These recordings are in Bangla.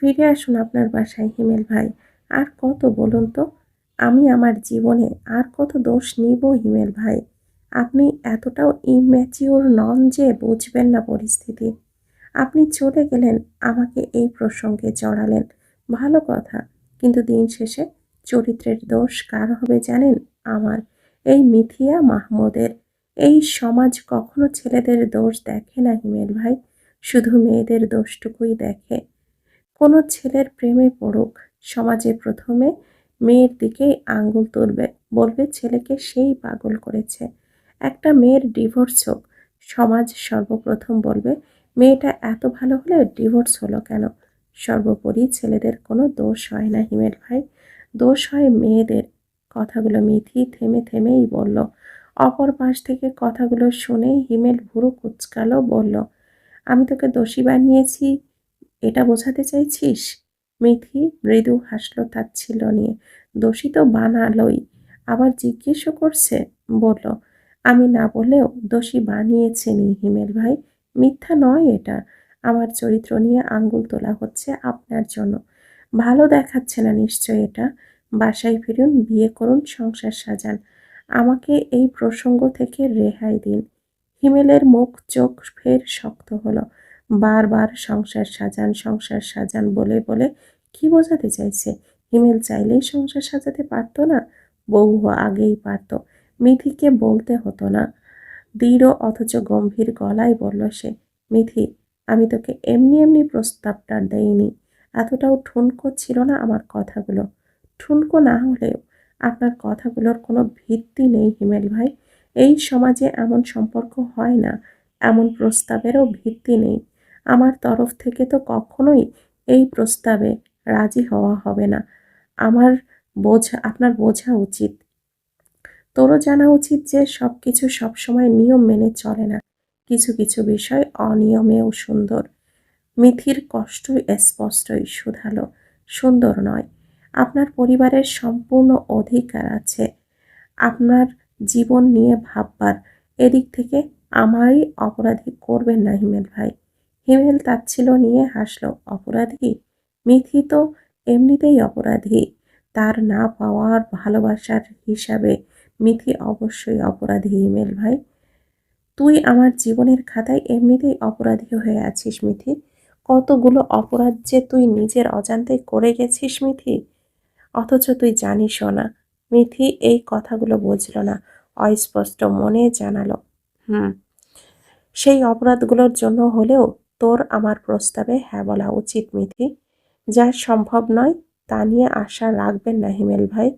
ফিরে আসুন আপনার বাসায়, হিমেল ভাই। আর কত বলুন তো? আমি আমার জীবনে আর কত দোষ নিব, হিমেল ভাই? আপনি এতটাও ইম্যাচিওর নন যে বুঝবেন না পরিস্থিতি। আপনি চলে গেলেন, আমাকে এই প্রসঙ্গে জড়ালেন। ভালো কথা, কিন্তু দিন শেষে চরিত্রের দোষ কার হবে জানেন? আমার, এই মিথিয়া মাহমুদের। এই সমাজ কখনো ছেলেদের দোষ দেখে না, হিমেল ভাই। শুধু মেয়েদের দোষটুকুই দেখে। কোনো ছেলের প্রেমে পড়ুক, সমাজে প্রথমে মেয়ের দিকেই আঙ্গুল তুলবে, বলবে ছেলেকে সেই পাগল করেছে। একটা মেয়ের ডিভোর্স হোক, সমাজ সর্বপ্রথম বলবে, মেয়েটা এত ভালো হলে ডিভোর্স হলো কেন? সর্বোপরি ছেলেদের কোনো দোষ হয় না হিমেল ভাই। দোষ হয় মেয়েদের। কথাগুলো মিথি থেমে থেমেই বলল। অপর পাশ থেকে কথাগুলো শুনে হিমেল ভুরু কুচকালো, বলল, আমি তোকে দোষী বানিয়েছি এটা বোঝাতে চাইছিস? মিথি মৃদু হাসলো তাচ্ছিল নিয়ে। দোষী তো বানালোই। আবার জিজ্ঞেসও করছে। বলল, আমি না বলেও দোষী বানিয়েছেনি হিমেল ভাই। মিথ্যা নয় এটা। আমার চরিত্র নিয়ে আঙ্গুল তোলা হচ্ছে আপনার জন্য। ভালো দেখাচ্ছে না নিশ্চয় এটা। বাসায় ফিরুন, বিয়ে করুন, সংসার সাজান। আমাকে এই প্রসঙ্গ থেকে রেহাই দিন। হিমেলের মুখ, চোখ ফের শক্ত হলো। বারবার সংসার সাজান সংসার সাজান বলে বলে কি বোঝাতে চাইছে? হিমেল চাইলেই সংসার সাজাতে পারতো না, বউ আগেই পারত। মিথিকে বলতে হতো না। দৃঢ় অথচ গম্ভীর গলায় বলল সে, মিথি, আমি তোকে এমনি এমনি প্রস্তাবটা দেইনি। এতটাও ঠুনকো ছিল না আমার কথাগুলো। ঠুনকো না হলেও আপনার কথাগুলোর কোনো ভিত্তি নেই হিমেল ভাই। এই সমাজে এমন সম্পর্ক হয় না। এমন প্রস্তাবেরও ভিত্তি নেই। আমার তরফ থেকে তো কখনোই এই প্রস্তাবে রাজি হওয়া হবে না। আমার বোঝা, আপনার বোঝা উচিত। তোরও জানা উচিত যে সব কিছু সবসময় নিয়ম মেনে চলে না। কিছু কিছু বিষয় অনিয়মেও সুন্দর। মিথির কষ্টই স্পষ্টই শুধালো। সুন্দর নয়। আপনার পরিবারের সম্পূর্ণ অধিকার আছে। আপনার জীবন নিয়ে ভাববার। এদিক থেকে আমারই অপরাধী করবেন না হিমেল ভাই। হিমেল তাচ্ছিল নিয়ে হাসল অপরাধী? মিথি তো এমনিতেই অপরাধী। তার না পাওয়ার ভালোবাসার হিসাবে মিথি অবশ্যই অপরাধী হিমেল ভাই। তুই আমার জীবনের খাতায় এমনিতেই অপরাধী হয়ে আছিস মিথি। কতগুলো অপরাধ যে তুই নিজের অজান্তে করে গেছিস মিথি। অথচ তুই জানিসও না। মিথি এই কথাগুলো বুঝল না অস্পষ্ট মনে জানালো। হুম। সেই অপরাধগুলোর জন্য হলেও তোর আমার প্রস্তাবে হ্যাঁ বলা উচিত মিথি। যা সম্ভব নয় তা নিয়ে আশা রাখবেন না হিমেল ভাই।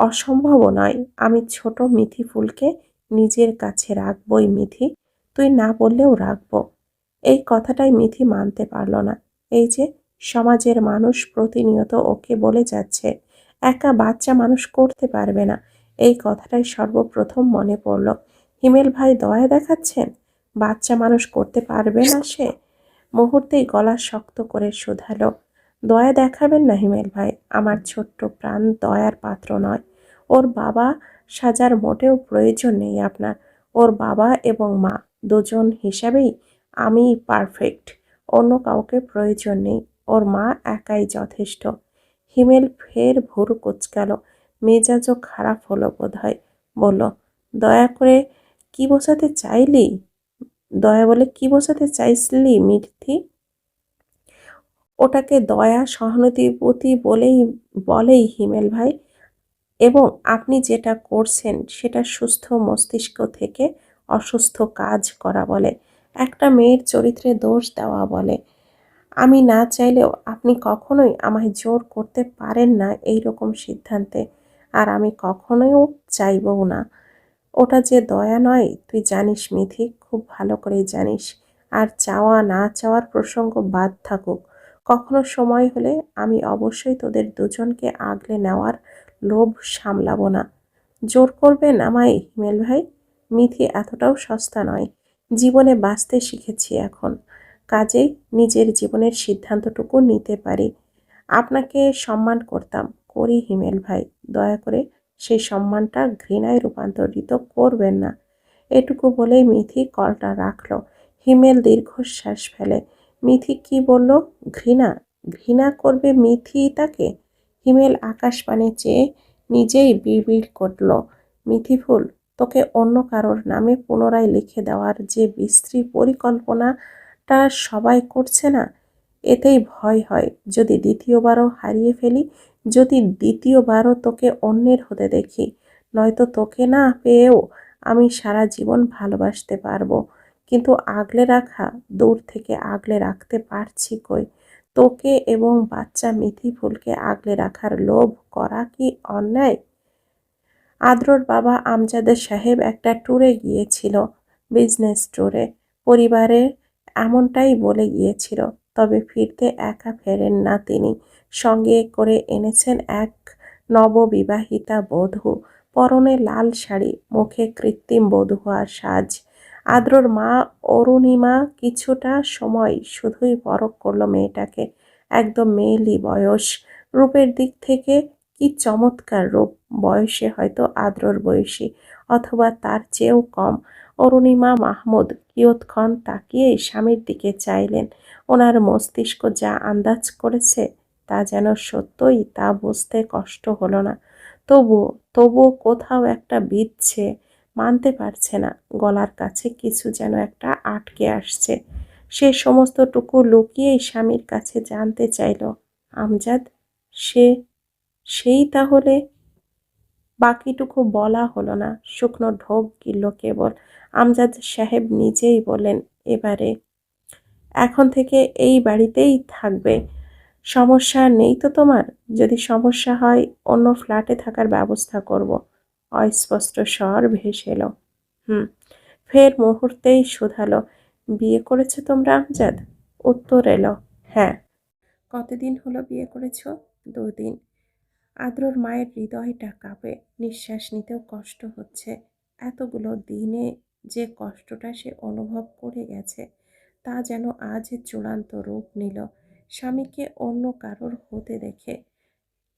অসম্ভবও নয়, আমি ছোট মিথি ফুলকে নিজের কাছে রাখবই মিথি, তুই না বললেও রাখব। এই কথাটাই মিথি মানতে পারল না। এই যে সমাজের মানুষ প্রতিনিয়ত ওকে বলে যাচ্ছে, একা বাচ্চা মানুষ করতে পারবে না। এই কথাটাই সর্বপ্রথম মনে পড়ল। হিমেল ভাই দয়া দেখাচ্ছেন? বাচ্চা মানুষ করতে পারবে না সে? মুহূর্তেই গলা শক্ত করে শোধালো। দয়া দেখাবেন না হিমেল ভাই, আমার ছোট্ট প্রাণ দয়ার পাত্র নয়। ওর বাবা সাজার মোটেও প্রয়োজন নেই আপনার। ওর বাবা এবং মা দুজন হিসাবেই আমি পারফেক্ট অন্য কাউকে প্রয়োজন নেই। ওর মা একাই যথেষ্ট। হিমেল ফের ভুরু কুচকাল। মেজাজও খারাপ হলো বোধ হয় বলল, দয়া করে কি বোঝাতে চাইলি? দয়া বলে কি বোঝাতে চাইছিলি মিথি? ওটাকে দয়া, সহানুভূতি বলেই বলেই হিমেল ভাই। এবং আপনি যেটা করছেন সেটা সুস্থ মস্তিষ্ক থেকে অসুস্থ কাজ করা বলে, একটা মেয়ের চরিত্রে দোষ দেওয়া বলে। আমি না চাইলেও আপনি কখনোই আমায় জোর করতে পারেন না এই রকম সিদ্ধান্তে, আর আমি কখনোইও চাইবও না। ওটা যে দয়া নয়, তুই জানিস মিথি। খুব ভালো করেই জানিস। আর চাওয়া না চাওয়ার প্রসঙ্গ বাদ থাকুক। কখনো সময় হলে আমি অবশ্যই তোদের দুজনকে আগলে নেওয়ার লোভ সামলাবো না। জোর করবেন আমায়, হিমেল ভাই? মিথি এতটাও সস্তা নয়। জীবনে বাঁচতে শিখেছি এখন। কাজেই নিজের জীবনের সিদ্ধান্তটুকু নিতে পারি। আপনাকে সম্মান করতাম, করি হিমেল ভাই। দয়া করে সেই সম্মানটা ঘৃণায় রূপান্তরিত করবেন না। এটুকু বলেই মিথি কলটা রাখল। হিমেল দীর্ঘশ্বাস ফেলে। মিথি কি বলল? ঘৃণা? ঘৃণা করবে মিথি তাকে? হিমেল আকাশ পানে চেয়ে নিজেই বিড়বিড় করল। মিথিফুল তোকে অন্য কারোর নামে পুনরায় লিখে দেওয়ার যে বিশ্রী পরিকল্পনাটা সবাই করছে না, এতেই ভয় হয়। যদি দ্বিতীয়বারও হারিয়ে ফেলি, যদি দ্বিতীয়বারও তোকে অন্যের হতে দেখি, নয়তো তোকে না পেয়েও আমি সারা জীবন ভালোবাসতে পারব। কিন্তু আগলে রাখা, দূর থেকে আগলে রাখতে পারছি কই? তোকে এবং বাচ্চা মিথি ফুলকে আগলে রাখার লোভ করা কি অন্যায়? আদ্রর বাবা আমজাদের সাহেব একটা ট্যুরে গিয়েছিল বিজনেস ট্যুরে পরিবারে এমনটাই বলে গিয়েছিল, তবে ফিরতে একা ফেরেন না তিনি। সঙ্গে করে এনেছেন এক নববিবাহিতা বধূ। পরনে লাল শাড়ি, মুখে কৃত্রিম বধূয়ার সাজ। আদ্রর মা অরুণিমা কিছুটা সময় শুধুই পরখ করল মেয়েটাকে। একদম মেয়েলি বয়স। রূপের দিক থেকে কি চমৎকার রূপ। বয়সে হয়তো আদ্রর বয়সী, অথবা তার চেয়েও কম। অরুণিমা মাহমুদ কিয়ৎক্ষণ তাকিয়ে স্বামীর দিকে চাইলেন। ওনার মস্তিষ্ক যা আন্দাজ করেছে, তা যেন সত্যই তা বুঝতে কষ্ট হলো না। তবুও তবুও কোথাও একটা বিচ্ছে মানতে পারছে না। গলার কাছে কিছু যেন একটা আটকে আসছে। সে সমস্তটুকু লুকিয়েই স্বামীর কাছে জানতে চাইল, আমজাদ, সে, সেই তাহলে? বাকিটুকু বলা হলো না। শুকনো ঢোক গিলল কেবল। আমজাদ সাহেব নিজেই বলেন এবারে, এখন থেকে এই বাড়িতেই থাকবে। সমস্যা নেই তো তোমার? যদি সমস্যা হয়, অন্য ফ্ল্যাটে থাকার ব্যবস্থা করব। অস্পষ্ট স্বর ভেসে এলো। হুম, ফের মুহূর্তেই শুধালো। বিয়ে করেছ তোমরা আমজাদ উত্তর এলো হ্যাঁ। কতদিন হলো বিয়ে করেছ? দুদিন। আদ্রর মায়ের হৃদয়টা কাঁপে। নিঃশ্বাস নিতেও কষ্ট হচ্ছে। এতগুলো দিনে যে কষ্টটা সে অনুভব করে গেছে, তা যেন আজ চূড়ান্ত রূপ নিল। স্বামীকে অন্য কারোর হতে দেখে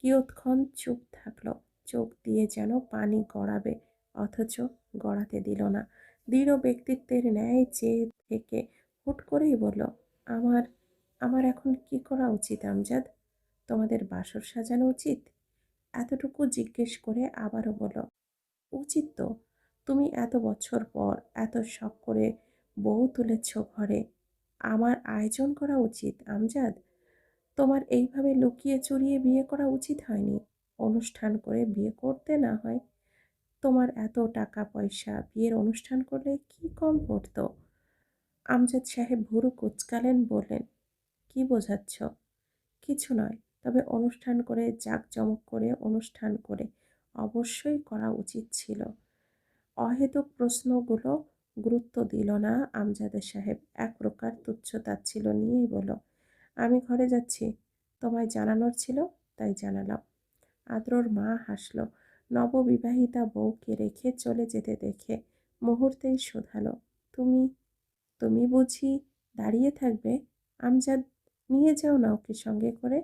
কিয়ৎক্ষণ চুপ থাকল, চোখ দিয়ে যেন পানি গড়াবে, অথচ গড়াতে দিল না। দৃঢ় ব্যক্তিত্বের ন্যায় চেয়ে থেকে হুট করেই বলল, আমার আমার এখন কি করা উচিত আমজাদ? তোমাদের বাসর সাজানো উচিত? এতটুকু জিজ্ঞেস করে আবারও বলো উচিত তো। তুমি এত বছর পর এত শখ করে বউ তুলেছ ঘরে। আমার আয়োজন করা উচিত, আমজাদ? তোমার এইভাবে লুকিয়ে চুরিয়ে বিয়ে করা উচিত হয়নি। অনুষ্ঠান করে বিয়ে করতে না হয়? তোমার এত টাকা পয়সা বিয়ের অনুষ্ঠান করলে কি কম পড়তো? আমজাদ সাহেব ভুরু কুচকালেন, বললেন, কি বোঝাচ্ছ? কিছু নয়। তবে অনুষ্ঠান করে, জাঁকজমক করে অনুষ্ঠান করে অবশ্যই করা উচিত ছিল। অহেতুক প্রশ্নগুলো গুরুত্ব দিল না আমজাদের সাহেব। এক প্রকার তুচ্ছ তাচ্ছিল নিয়েই বলল, আমি ঘরে যাচ্ছি। তোমায় জানানোর ছিল, তাই জানালাম। আদ্রর মা হাসল, নববিবাহিতা বউকে রেখে চলে যেতে দেখে মুহূর্তেই শোধালো, তুমি তুমি বুঝি দাঁড়িয়ে থাকবে? আমজাদ, নিয়ে যাও না ওকে সঙ্গে করে?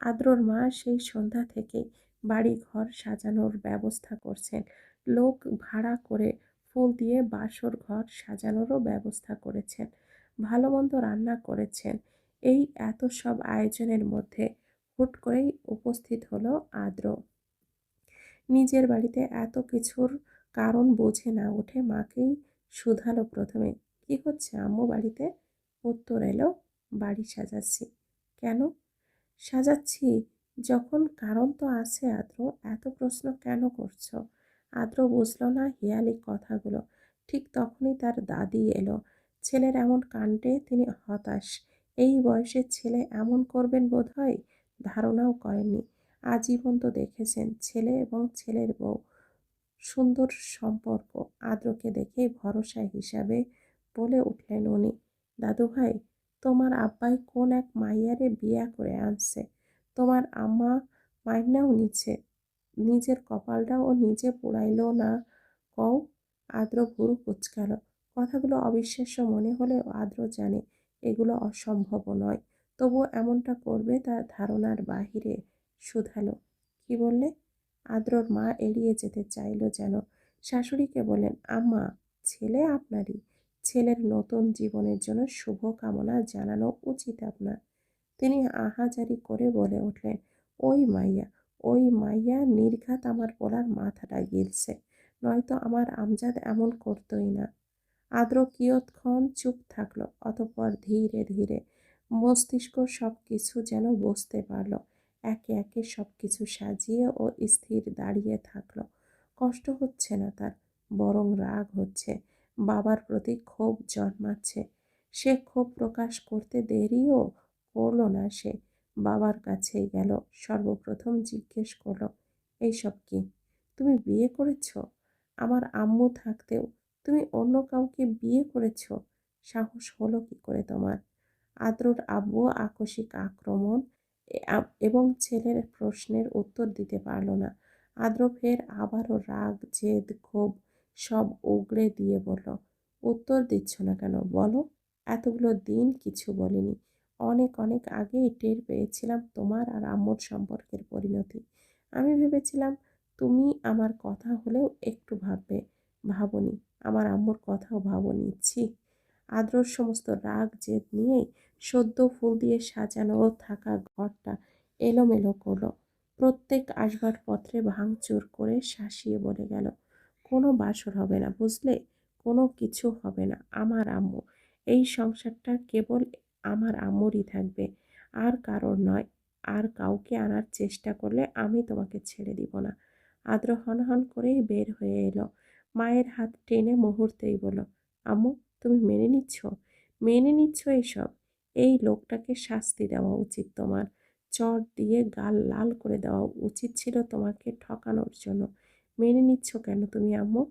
আদ্রর মা সেই সন্ধ্যা থেকেই বাড়ি ঘর সাজানোর ব্যবস্থা করছেন। লোক ভাড়া করে ফুল দিয়ে বাসর ঘর সাজানোরও ব্যবস্থা করেছেন, ভালো মন্দ রান্না করেছেন। এই এত সব আয়োজনের মধ্যে হুট করেই উপস্থিত হলো আদ্র। নিজের বাড়িতে এত কিছুর কারণ বোঝে না উঠে মাকেই শুধালো প্রথমে। কি হচ্ছে আম্মু বাড়িতে? উত্তর এলো, বাড়ি সাজাচ্ছি। কেন? সাজাচ্ছি, যখন কারণ তো আছে আদ্র, এত প্রশ্ন কেন করছ? আদ্র বুঝল না হিয়ালি কথাগুলো। ঠিক তখনই তার দাদি এলো। ছেলের এমন কাণ্ডে তিনি হতাশ। এই বয়সের ছেলে এমন করবেন বোধ হয় ধারণাও করেননি। আজীবন তো দেখেছেন, ছেলে এবং ছেলের বউ। সুন্দর সম্পর্ক। আদ্রকে দেখে ভরসা হিসাবে বলে উঠলেন উনি দাদু ভাই তোমার আব্বাই কোন এক মাইয়ারে বিয়া করে আনছে? তোমার আম্মা মাইনাও নিচ্ছে। নিজের কপালটাও ও নিজে পোড়াইল না কও, আদ্র ভুরু কুচকাল। কথাগুলো অবিশ্বাস্য মনে হলেও আদ্র জানে এগুলো অসম্ভব নয়। তবুও এমনটা করবে তার ধারণার বাহিরে শুধালো। কি বললে? আদ্রর মা এড়িয়ে যেতে চাইল যেন। শাশুড়িকে বলেন আম্মা, ছেলে আপনারই। ছেলের নতুন জীবনের জন্য শুভ কামনা জানানো উচিত আপনার। তিনি আহাজারি করে বলে উঠলেন, ওই মাইয়া ওই মাইয়া নির্ঘাত আমার বলার মাথাটা গিলছে, নয়তো আমার আমজাদ এমন করতোই না। আদ্র কিয়ৎক্ষণ চুপ থাকল, অতঃপর ধীরে ধীরে মস্তিষ্ক সব কিছু যেন বসতে পারল, একে একে সব কিছু সাজিয়ে ও স্থির দাঁড়িয়ে থাকল। কষ্ট হচ্ছে না তার, বরং রাগ হচ্ছে, বাবার প্রতি ক্ষোভ জন্মাচ্ছে। সে ক্ষোভ প্রকাশ করতে দেরিও করল না সে বাবার কাছেই গেল। সর্বপ্রথম জিজ্ঞেস করল, এইসব কি? তুমি বিয়ে করেছ? আমার আম্মু থাকতেও তুমি অন্য কাউকে বিয়ে করেছ? সাহস হলো কি করে তোমার? আদ্রর আব্বু আকস্মিক আক্রমণ এবং ছেলের প্রশ্নের উত্তর দিতে পারল না। আদ্র ফের আবারও রাগ, জেদ, ক্ষোভ সব উগড়ে দিয়ে বলল, উত্তর দিচ্ছ না কেন? বলো। এতগুলো দিন কিছু বলিনি। অনেক অনেক আগেই টের পেয়েছিলাম তোমার আর আম্মুর সম্পর্কের পরিণতি। আমি ভেবেছিলাম, তুমি আমার কথা হলেও একটু ভাববে, ভাবনি, আমার আম্মুর কথাও ভাবনি, ছি। আদ্রর সমস্ত রাগ, জেদ নিয়েই সদ্য ফুল দিয়ে সাজানো থাকা ঘরটা এলোমেলো করল। প্রত্যেক আসবাবপত্রে ভাঙচুর করে শাসিয়ে বলে গেল, কোনো বাসর হবে না, বুঝলে? কোনো কিছু হবে না, আমার আম্মু। এই সংসারটা কেবল আমার আম্মুরই থাকবে। আর কারোর নয়। আর কাউকে আনার চেষ্টা করলে আমি তোমাকে ছেড়ে দিব না। আদ্র হনহন করেই বের হয়ে এলো। মায়ের হাত টেনে মুহূর্তেই বলো আম্মু, তুমি মেনে নিচ্ছ? মেনে নিচ্ছ এইসব এই লোকটাকে শাস্তি দেওয়া উচিত তোমার। চট দিয়ে গাল লাল করে দেওয়া উচিত ছিল তোমাকে ঠকানোর জন্য। মেনে নিচ্ছ কেন তুমি, আম্মু?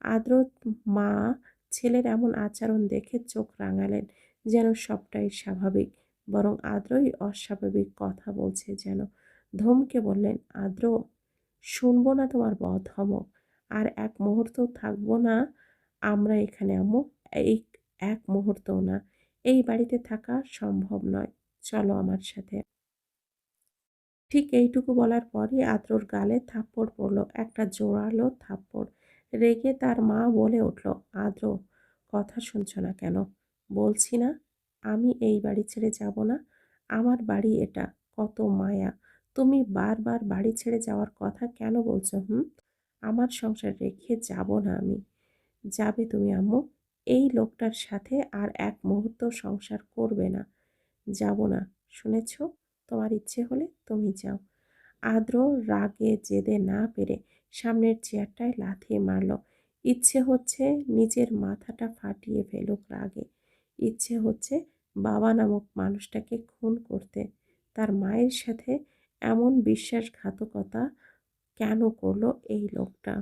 আদ্র মা ছেলের এমন আচরণ দেখে চোখ রাঙালেন। যেন সবটাই স্বাভাবিক। বরং আদ্রই অস্বাভাবিক কথা বলছে যেন। ধমকে বললেন, আদ্র, শুনব না তোমার বধমক আর এক মুহূর্ত থাকব না আমরা এখানে, আম্মু। এই এক মুহূর্তও না। এই বাড়িতে থাকা সম্ভব নয়। চলো আমার সাথে। ঠিক এইটুকু বলার পরই আদ্রর গালে থাপ্পড় পড়ল, একটা জোরালো থাপ্পড়। রেগে তার মা বলে উঠল, আদ্র, কথা শুনছ না কেন? বলছি না, আমি এই বাড়ি ছেড়ে যাব না। আমার বাড়ি এটা, কত মায়া। তুমি বারবার বাড়ি ছেড়ে যাওয়ার কথা কেন বলছো, হুম? আমার সংসার রেখে যাব না আমি। যাবে তুমি আম্মু। এই লোকটার সাথে আর এক মুহূর্ত সংসার করবে না। যাব না, শুনেছ? তোমার ইচ্ছে হলে তুমি যাও। আদ্র রাগে জেদে না পেরে সামনের চেয়ারটায় লাথি মারল। ইচ্ছে হচ্ছে নিজের মাথাটা ফাটিয়ে ফেলুক রাগে। ইচ্ছে হচ্ছে বাবা নামক মানুষটাকে খুন করতে। তার মায়ের সাথে এমন বিশ্বাসঘাতকতা কেন করল এই লোকটা?